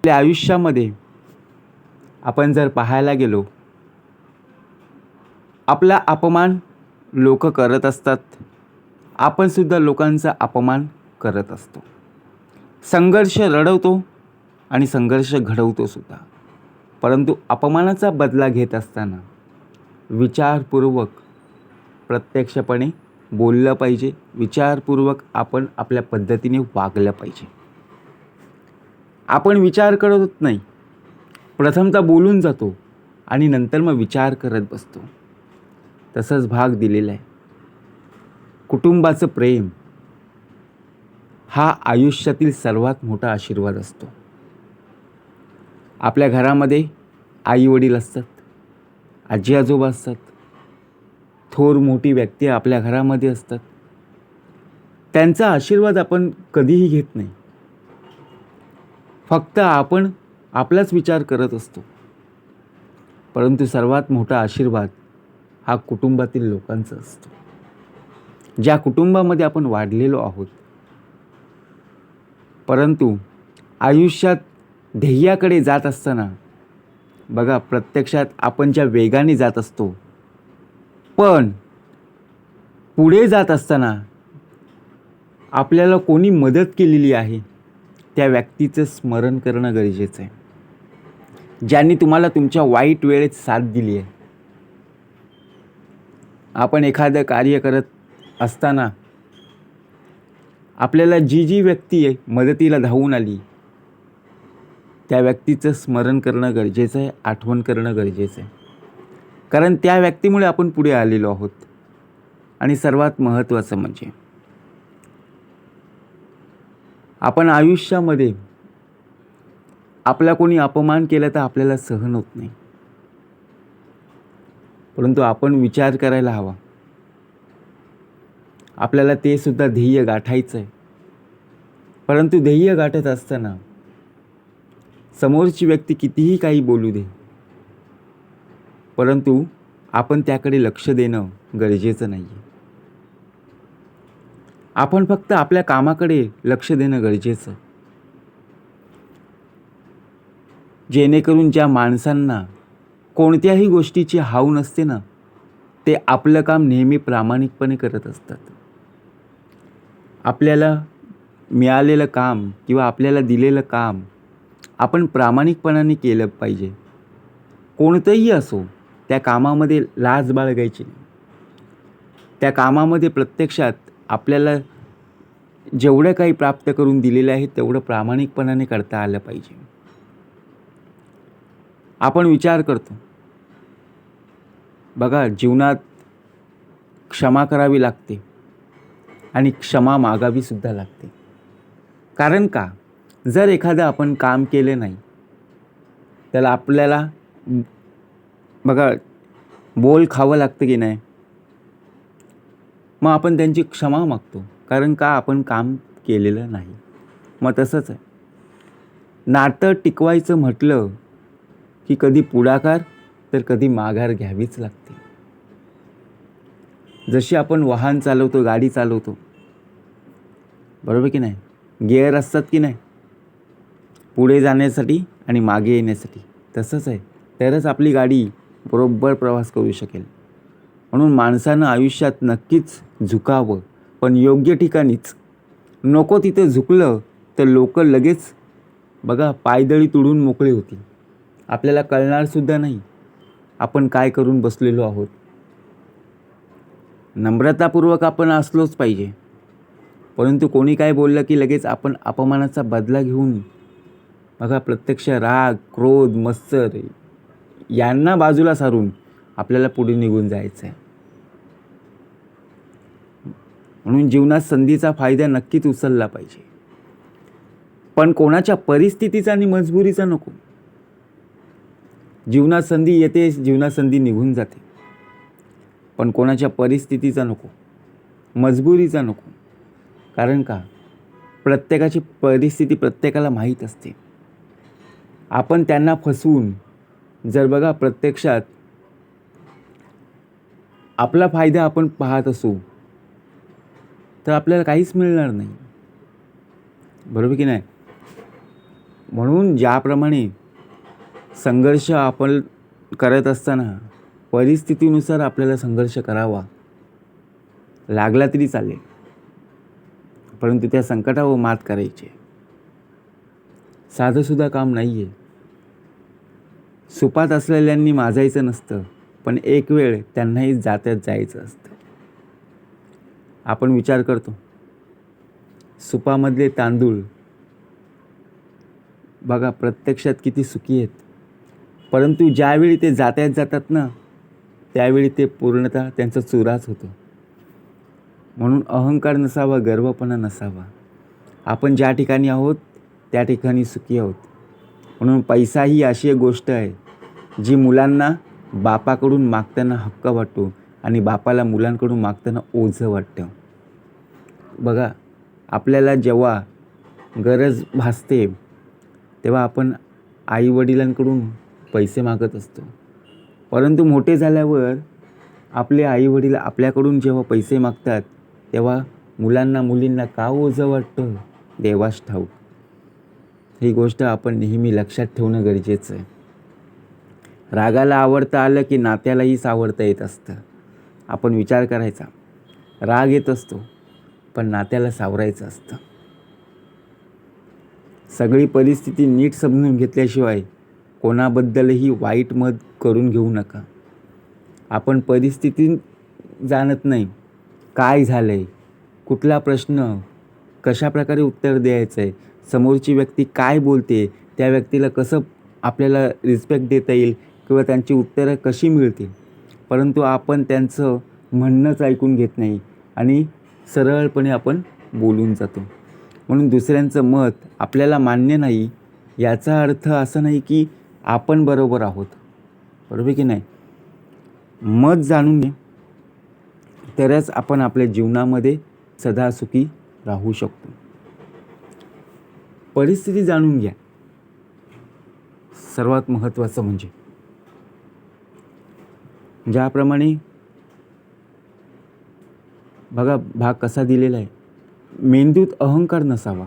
आपल्या आयुष्यामध्ये आपण जर पाहायला गेलो आपला अपमान लोक करत असतात. आपणसुद्धा लोकांचा अपमान करत असतो. संघर्ष रडवतो आणि संघर्ष घडवतो सुद्धा. परंतु अपमानाचा बदला घेत असताना विचारपूर्वक प्रत्यक्षपणे बोललं पाहिजे. विचारपूर्वक आपण आपल्या पद्धतीने वागलं पाहिजे. आपण विचार करत नाही. प्रथमतः बोलून जातो आणि नंतर मग विचार करत बसतो. तसंच भाग दिलेला आहे. कुटुंबाचं प्रेम हा आयुष्यातील सर्वात मोठा आशीर्वाद असतो. आपल्या घरामध्ये आई वडील असतात आजी आजोबा असतात थोर मोठी व्यक्ती आपल्या घरामध्ये असतात. त्यांचा आशीर्वाद आपण कधीही घेत नाही. फक्त आपण आपलाच विचार करत असतो. परंतु सर्वात मोठा आशीर्वाद हा कुटुंबातील लोकांचा असतो. ज्या कुटुंबामध्ये आपण वाढलेलो आहोत. परंतु आयुष्यात ध्येयाकडे जात असताना बघा प्रत्यक्षात आपण ज्या वेगाने जात असतो पण पुढे जात असताना आपल्याला कोणी मदत केलेली आहे? त्या व्यक्तीचं स्मरण करणं गरजेचं आहे. ज्यांनी तुम्हाला तुमच्या वाईट वेळेत साथ दिली आहे. आपण एखादं कार्य करत असताना आपल्याला जी जी व्यक्ती आहे मदतीला धावून आली त्या व्यक्तीचं स्मरण करणं गरजेचं आहे आठवण करणं गरजेचं आहे. कारण त्या व्यक्तीमुळे आपण पुढे आलेलो आहोत. आणि सर्वात महत्त्वाचं म्हणजे आपण आयुष्यामध्ये आपला कोणी अपमान केला तर आपल्याला सहन होत नाही. परंतु आपण विचार करायला हवा. आपल्याला ते सुद्धा ध्येय गाठायचं आहे परंतु ध्येय गाठत असताना समोरची व्यक्ती कितीही काही बोलू दे परंतु आपण त्याकडे लक्ष देणं गरजेचं नाही आहे आपण फक्त आपल्या कामाकडे लक्ष देणं गरजेचं. जेणेकरून ज्या माणसांना कोणत्याही गोष्टीची हाव नसते ना ते आपलं काम नेहमी प्रामाणिकपणे करत असतात. आपल्याला मिळालेलं काम किंवा आपल्याला दिलेलं काम आपण प्रामाणिकपणाने केलं पाहिजे. कोणतंही असो त्या कामामध्ये लाज बाळगायची नाही. त्या कामामध्ये प्रत्यक्षात आपल्याला जेवढं काही प्राप्त करून दिलेलं आहे तेवढं प्रामाणिकपणाने करता आलं पाहिजे. आपण विचार करतो. बघा जीवनात क्षमा करावी लागते आणि क्षमा मागावीसुद्धा लागते. कारण का? जर एखादं आपण काम केलं नाही त्याला आपल्याला बघा बोल खावं लागतं की नाही? मग आपण त्यांची क्षमा मागतो. कारण का आपण काम केलेलं नाही? मग तसंच आहे. नातं टिकवायचं म्हटलं की कधी पुढाकार तर कधी माघार घ्यावीच लागते. जशी आपण वाहन चालवतो गाडी चालवतो बरोबर की नाही? गिअर असतात की नाही? पुढे जाण्यासाठी आणि मागे येण्यासाठी. तसंच आहे. तरच आपली गाडी बरोबर प्रवास करू शकेल. म्हणून माणसानं आयुष्यात नक्कीच झुकावं. पण योग्य ठिकाणीच. नको तिथं झुकलं तर लोक लगेच बघा पायदळी तुडून मोकळे होतील. आपल्याला कळणारसुद्धा नाही. आपण काय करून बसलेलो आहोत? नम्रतापूर्वक आपण असलोच पाहिजे. परंतु कोणी काय बोललं की लगेच आपण अपमानाचा बदला घेऊन बघा प्रत्यक्ष राग क्रोध मत्सर यांना बाजूला सारून आपल्याला पुढे निघून जायचं आहे म्हणून जीवनात संधीचा फायदा नक्कीच उचलला पाहिजे. पण कोणाच्या परिस्थितीचा आणि मजबुरीचा नको. जीवनात संधी येते जीवनात संधी निघून जाते. पण कोणाच्या परिस्थितीचा नको मजबुरीचा नको. कारण का? प्रत्येकाची परिस्थिती प्रत्येकाला माहीत असते. आपण त्यांना फसवून जर बघा प्रत्यक्षात आपला फायदा आपण पाहत असू तर आपल्याला काहीच मिळणार नाही. बरोबर की नाही? म्हणून ज्याप्रमाणे संघर्ष आपण करत असताना परिस्थितीनुसार आपल्याला संघर्ष करावा. लागला तरी चालेल. परंतु त्या संकटावर मात करायची आहे. साधंसुद्धा काम नाही आहे सुपात असलेल्यांनी माजायचं नसतं पण एक वेळ त्यांनाही जात्यात जायचं असतं. आपण विचार करतो. सुपामधले तांदूळ. बघा प्रत्यक्षात किती सुखी आहेत. परंतु ज्यावेळी ते जात्यात जातात ना त्यावेळी ते पूर्णतः त्यांचा चुराच होतो. म्हणून अहंकार नसावा गर्वपणा नसावा. आपण ज्या ठिकाणी आहोत त्या ठिकाणी सुखी आहोत. म्हणून पैसा ही अशी एक गोष्ट आहे जी मुलांना बापाकडून मागताना हक्क वाटतो आणि बापाला मुलांकडून मागताना ओझं वाटतं. बघा आपल्याला जेव्हा गरज भासते तेव्हा आपण आईवडिलांकडून पैसे मागत असतो. परंतु मोठे झाल्यावर आपले आईवडील आपल्याकडून जेव्हा पैसे मागतात तेव्हा मुलांना मुलींना का ओझं वाटतं? देवास ठाऊक. ही गोष्ट आपण नेहमी लक्षात ठेवणं गरजेचं आहे. रागाला आवडता आलं की नात्यालाही सावरता येत असतं. आपण विचार करायचा. राग येत असतो. पण नात्याला सावरायचं असतं. सगळी परिस्थिती नीट समजून घेतल्याशिवाय कोणाबद्दलही वाईट मत करून घेऊ नका. आपण परिस्थिती जाणत नाही काय झालं आहे कुठला प्रश्न कशाप्रकारे उत्तर द्यायचं आहे समोरची व्यक्ती काय बोलते त्या व्यक्तीला कसं आपल्याला रिस्पेक्ट देता येईल किंवा त्यांची उत्तरं कशी मिळतील. परंतु आपण त्यांचं म्हणणंच ऐकून घेत नाही आणि सरळपणे आपण बोलून जातो. म्हणून दुसऱ्यांचं मत आपल्याला मान्य नाही याचा अर्थ असा नाही की आपण बरोबर आहोत. बरोबर की नाही? मत जाणून घे तरच आपण आपल्या जीवनामध्ये सदा सुखी राहू शकतो. परिस्थिती जाणून घ्या. सर्वात महत्त्वाचं म्हणजे ज्याप्रमाणे बघा भाग कसा दिलेला आहे. मेंदूत अहंकार नसावा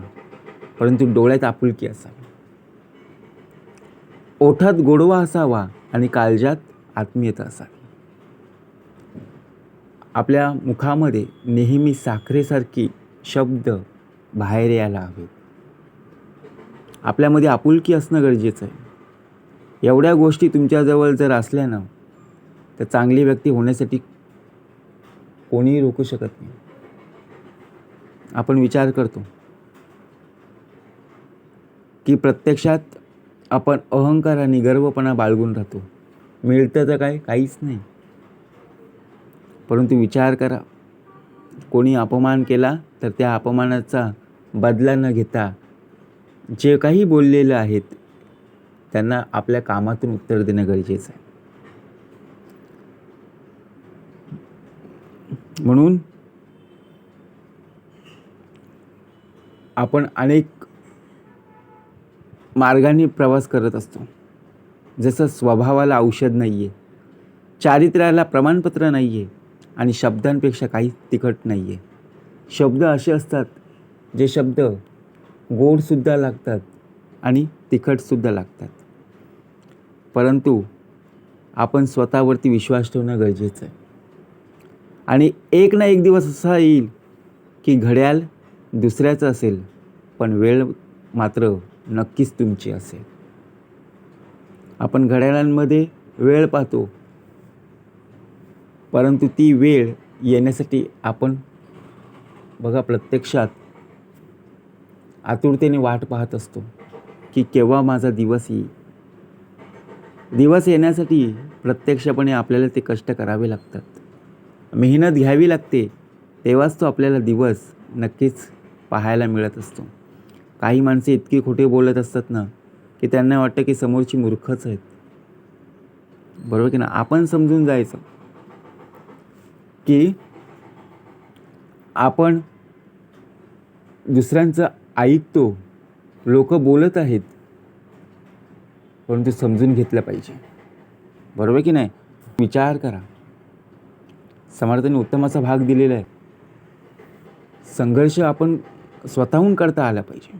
परंतु डोळ्यात आपुलकी असावी. ओठात गोडवा असावा आणि काळजात आत्मीयता असावी. आपल्या मुखामध्ये नेहमी साखरेसारखी शब्द बाहेर यायला हवेत. आपल्यामध्ये आपुलकी असणं गरजेचं आहे. एवढ्या गोष्टी तुमच्याजवळ जर असल्या ना तर चांगली व्यक्ती होण्यासाठी कोणीही रोखू शकत नाही. आपण विचार करतो की प्रत्यक्षात आपण अहंकार आणि गर्वपणा बाळगून राहतो. मिळतं तर काय? काहीच नाही. परंतु विचार करा. कोणी अपमान केला तर त्या अपमानाचा बदला न घेता जे काही बोललेलं आहेत त्यांना आपल्या कामातून उत्तर देणं गरजेचं आहे. म्हणून आपण अनेक मार्गाने प्रवास करत असतो. जसं स्वभावाला औषध नाही आहे चारित्र्याला प्रमाणपत्र नाही आहे आणि शब्दांपेक्षा काही तिखट नाही आहे शब्द असे असतात जे शब्द गोडसुद्धा लागतात आणि तिखटसुद्धा लागतात. परंतु आपण स्वतःवरती विश्वास ठेवणं गरजेचं आहे. आणि एक ना एक दिवस असा येईल की घड्याळ दुसऱ्याचं असेल पण वेळ मात्र नक्कीच तुमची असेल. आपण घड्याळांमध्ये वेळ पाहतो परंतु ती वेळ येण्यासाठी आपण बघा प्रत्यक्षात आतुरतेने वाट पाहत असतो की केव्हा माझा दिवस येईल. दिवस येण्यासाठी प्रत्यक्षपणे आपल्याला ते कष्ट करावे लागतात. मेहनत घ्यावी लागते तेव्हाच तो आपल्याला दिवस नक्कीच पाहायला मिळत असतो. काही माणसे इतकी खोटे बोलत असतात ना की त्यांना वाटतं की समोरची मूर्खच आहेत. बरोबर की ना? आपण समजून जायचं की आपण दुसऱ्यांचं ऐकतो लोक बोलत आहेत परंतु समजून घेतलं पाहिजे. बरोबर की नाही? विचार करा. समर्थाने उत्तमाचा भाग दिलेला आहे. संघर्ष आपण स्वतःहून करता आला पाहिजे.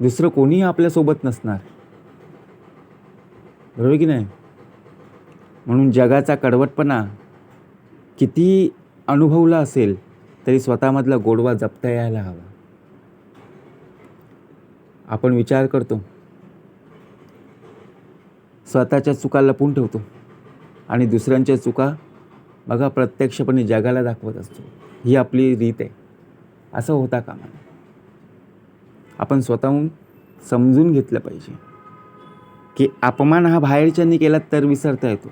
दुसरं कोणीही आपल्यासोबत नसणार. बरोबर की नाही? म्हणून जगाचा कडवटपणा किती अनुभवला असेल तरी स्वतःमधला गोडवा जपता यायला हवा. आपण विचार करतो. स्वतःच्या चुका लपून ठेवतो. आणि दुसऱ्यांच्या चुका बघा प्रत्यक्षपणे जगाला दाखवत असतो. ही आपली रीत आहे. असं होता कामा आपण स्वतःहून समजून घेतलं पाहिजे की अपमान हा बाहेरच्यांनी केला तर विसरता येतो.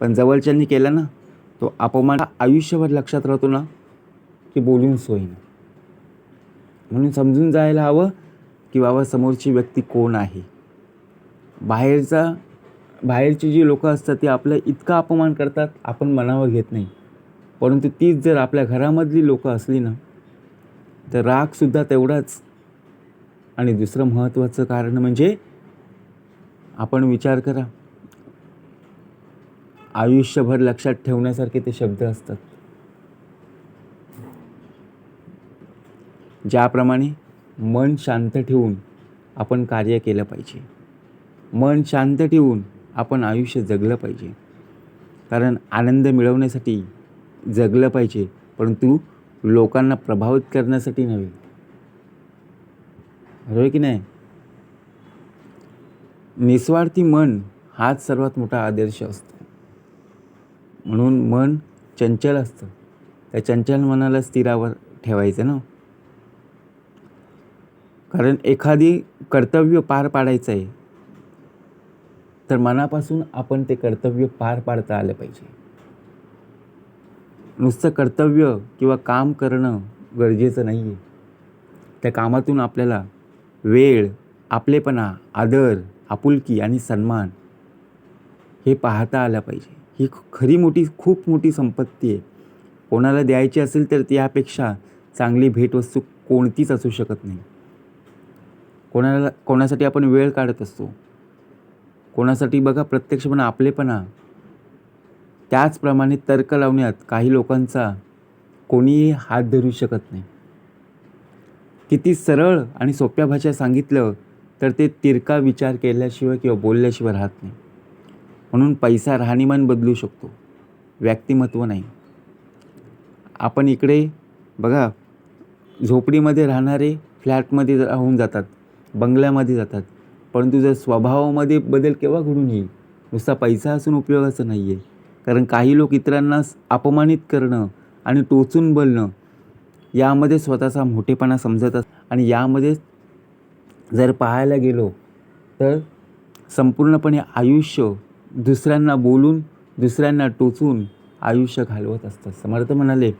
पण जवळच्यांनी केला ना तो अपमान आयुष्यभर लक्षात राहतो ना की बोलून सोयीनं म्हणून समजून जायला हवं की बाबा समोरची व्यक्ती कोण आहे? बाहेरचा बाहेरची जी लोकं असतात ती आपलं इतका अपमान करतात आपण मनावर घेत नाही. परंतु तीच जर आपल्या घरामधली लोकं असली ना तर रागसुद्धा तेवढाच. आणि दुसरं महत्त्वाचं कारण म्हणजे आपण विचार करा. आयुष्यभर लक्षात ठेवण्यासारखे ते शब्द असतात. ज्याप्रमाणे मन शांत ठेवून आपण कार्य केलं पाहिजे. मन शांत ठेवून आपण आयुष्य जगलं पाहिजे. कारण आनंद मिळवण्यासाठी जगलं पाहिजे परंतु लोकांना प्रभावित करण्यासाठी नव्हे. बरोबर की नाही? निस्वार्थी मन हाच सर्वात मोठा आदर्श असतो. म्हणून मन चंचल असतं. त्या चंचल मनाला स्थिरावर ठेवायचं ना. कारण एखादी कर्तव्य पार पाडायचं आहे तर मनापासून आपण ते कर्तव्य पार पाडता आलं पाहिजे. नुसतं कर्तव्य किंवा काम करणं गरजेचं नाही आहे त्या कामातून आपल्याला वेळ आपलेपणा आदर आपुलकी आणि सन्मान हे पाहता आलं पाहिजे. ही खरी मोठी खूप मोठी संपत्ती आहे. कोणाला द्यायची असेल तर त्यापेक्षा चांगली भेटवस्तू कोणतीच असू शकत नाही. कोणाला कोणासाठी आपण वेळ काढत असतो? कोणासाठी बघा प्रत्यक्षपणा आपलेपणा त्याचप्रमाणे तर्क लावण्यात काही लोकांचा कोणीही हात धरू शकत नाही. किती सरळ आणि सोप्या भाषा सांगितलं तर ते तिरका विचार केल्याशिवाय किंवा बोलल्याशिवाय राहत नाही. म्हणून पैसा राहणीमान बदलू शकतो. व्यक्तिमत्व नाही. आपण इकडे बघा झोपडीमध्ये राहणारे फ्लॅटमध्ये राहून जातात बंगल्यामध्ये जातात. परंतु जर स्वभावामध्ये बदल केव्हा घडून येईल? नुसता पैसा असून उपयोगाचं नाही आहे कारण काही लोक इतरांना अपमानित करणं आणि टोचून बोलणं यामध्ये स्वतःचा मोठेपणा समजत अस आणि यामध्ये जर पाहायला गेलो तर संपूर्णपणे आयुष्य दुसऱ्यांना बोलून दुसऱ्यांना टोचून आयुष्य घालवत असतात समर्थ म्हणाले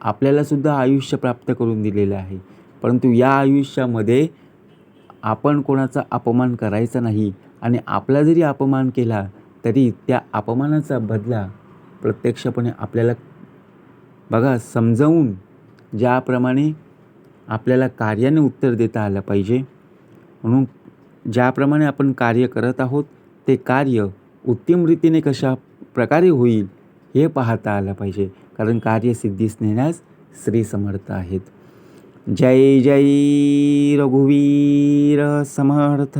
आपल्यालासुद्धा आयुष्य प्राप्त करून दिलेलं आहे. परंतु या आयुष्यामध्ये आपण कोणाचा अपमान करायचा नाही आणि आपला जरी अपमान केला तरी त्या अपमानाचा बदला प्रत्यक्षपणे आपल्याला बघा समजावून ज्याप्रमाणे आपल्याला कार्याने उत्तर देता आलं पाहिजे. म्हणून ज्याप्रमाणे आपण कार्य करत आहोत ते कार्य उत्तम रीतीने कशा प्रकारे होईल हे पाहता आलं पाहिजे. कारण कार्य सिद्धीस नेण्यास श्री समर्थ आहेत. जय जय रघुवीर समर्थ।